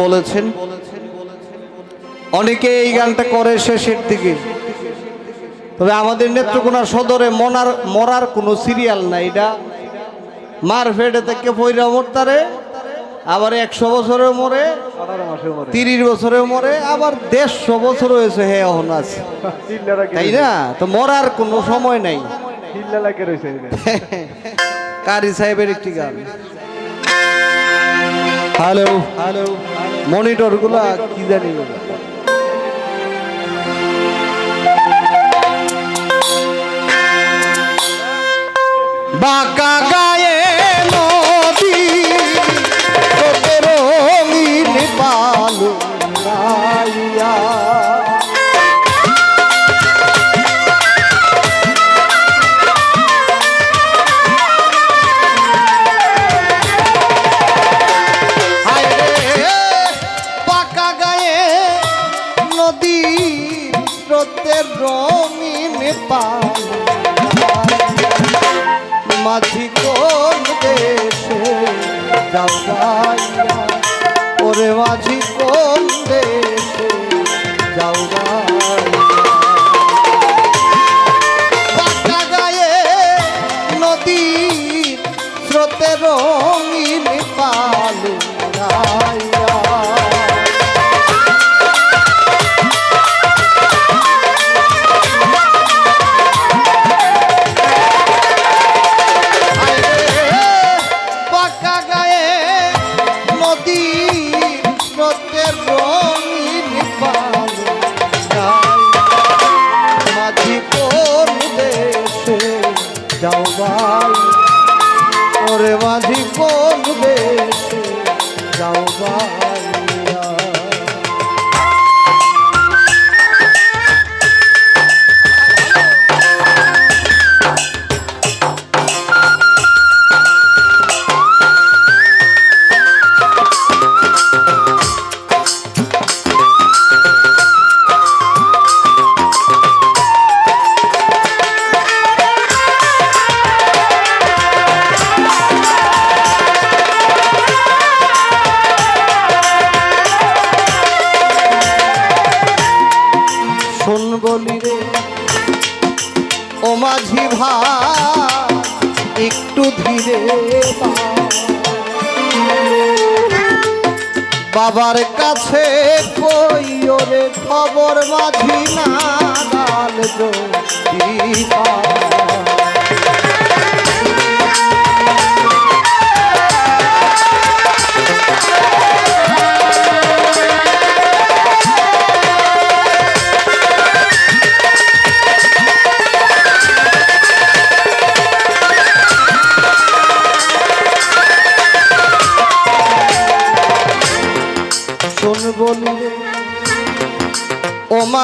বলেছেন। অনেকে এই গানটা করে শেষের দিকে। তবে আমাদের নেত্রকোনা সদরে মনার মরার কোনো সিরিয়াল নাই। এটা মার ফেটে থেকে পয়রা মরতারে আবার একশো বছরেও মরে তিরিশ বছরেও মরে আবার দেড়শো বছর হয়েছে হে অহন আছে তাই না? তো মরার কোনো সময় নাই। কারি সাহেবের একটি গান। হ্যালো হ্যালো মনিটরগুলা কি জানি। বাঁকা স্রোতের রঙিন পালু। মাঝি কোন দেশে ওরে মাঝি কোন দেশে পাকা স্রোতে রঙিন পালু গাইয়া 어. বাবার কাছে কই ওরে খবর মাঝি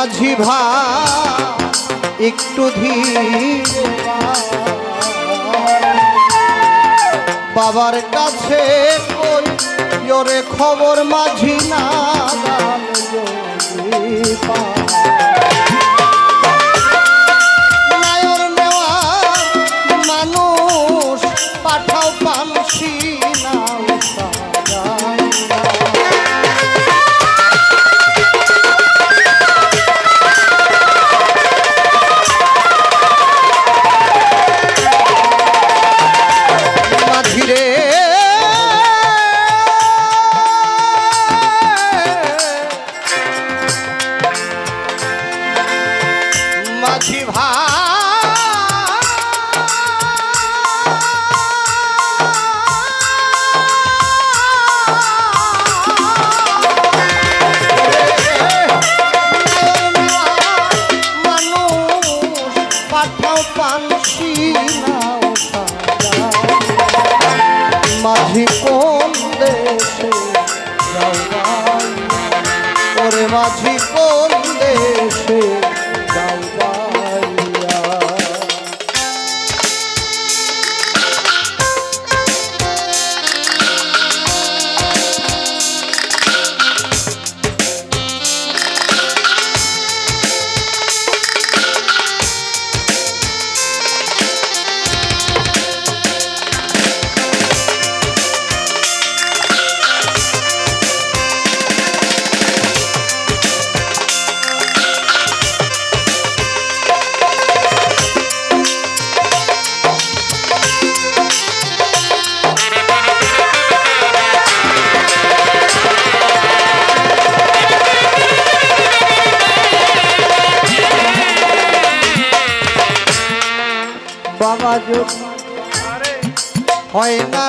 মাঝি ভা একটু। বাবার কাছে খবর মাঝি না যদি হয় না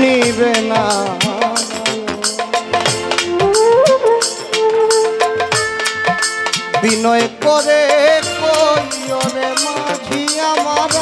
নিবে না। বিনয় করে কইরে মাঝি আমার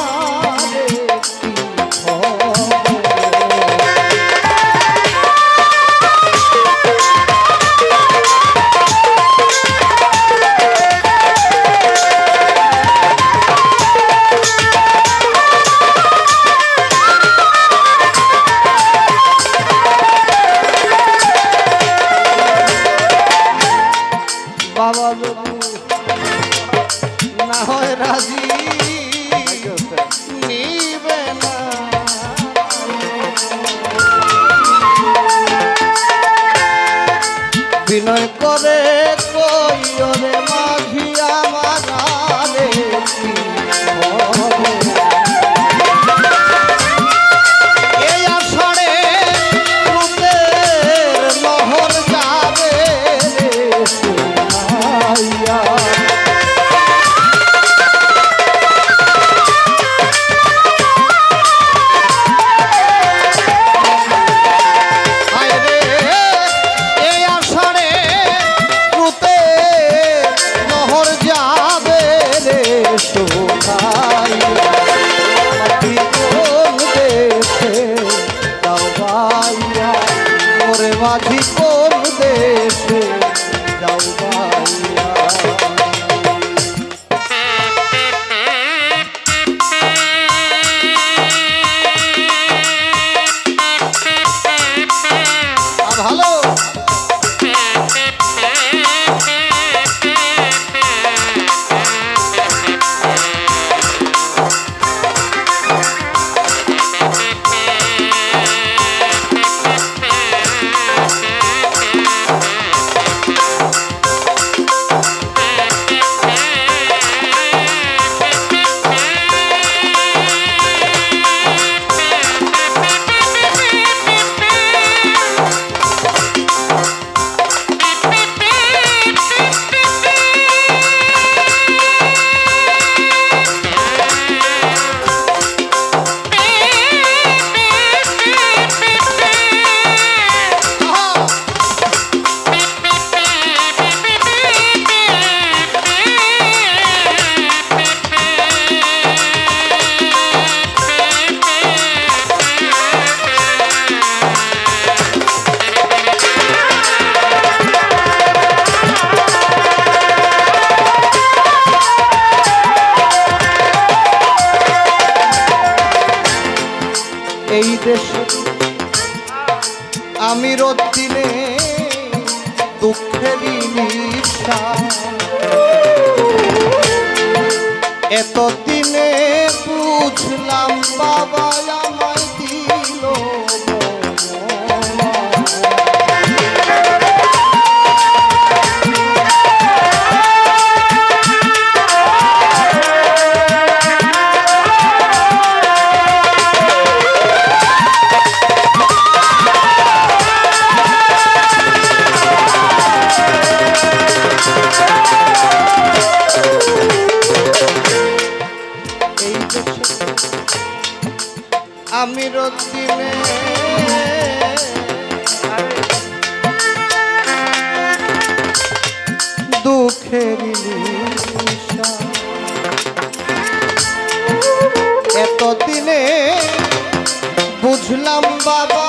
কোন দেশে যাও এই দেশে আমি রোদ দিনে দুঃখেরই নিশান। এতদিনে বুঝলাম বাবা আমি দিনে দুঃখের এতদিনে বুঝলাম বাবা।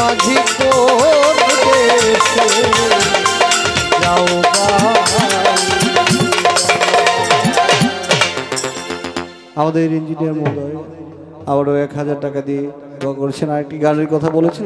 মাঝি কোন আমাদের ইঞ্জিনিয়ার মহোদয় আবারও এক হাজার টাকা দিয়ে করছেন। আরেকটি গাড়ির কথা বলেছেন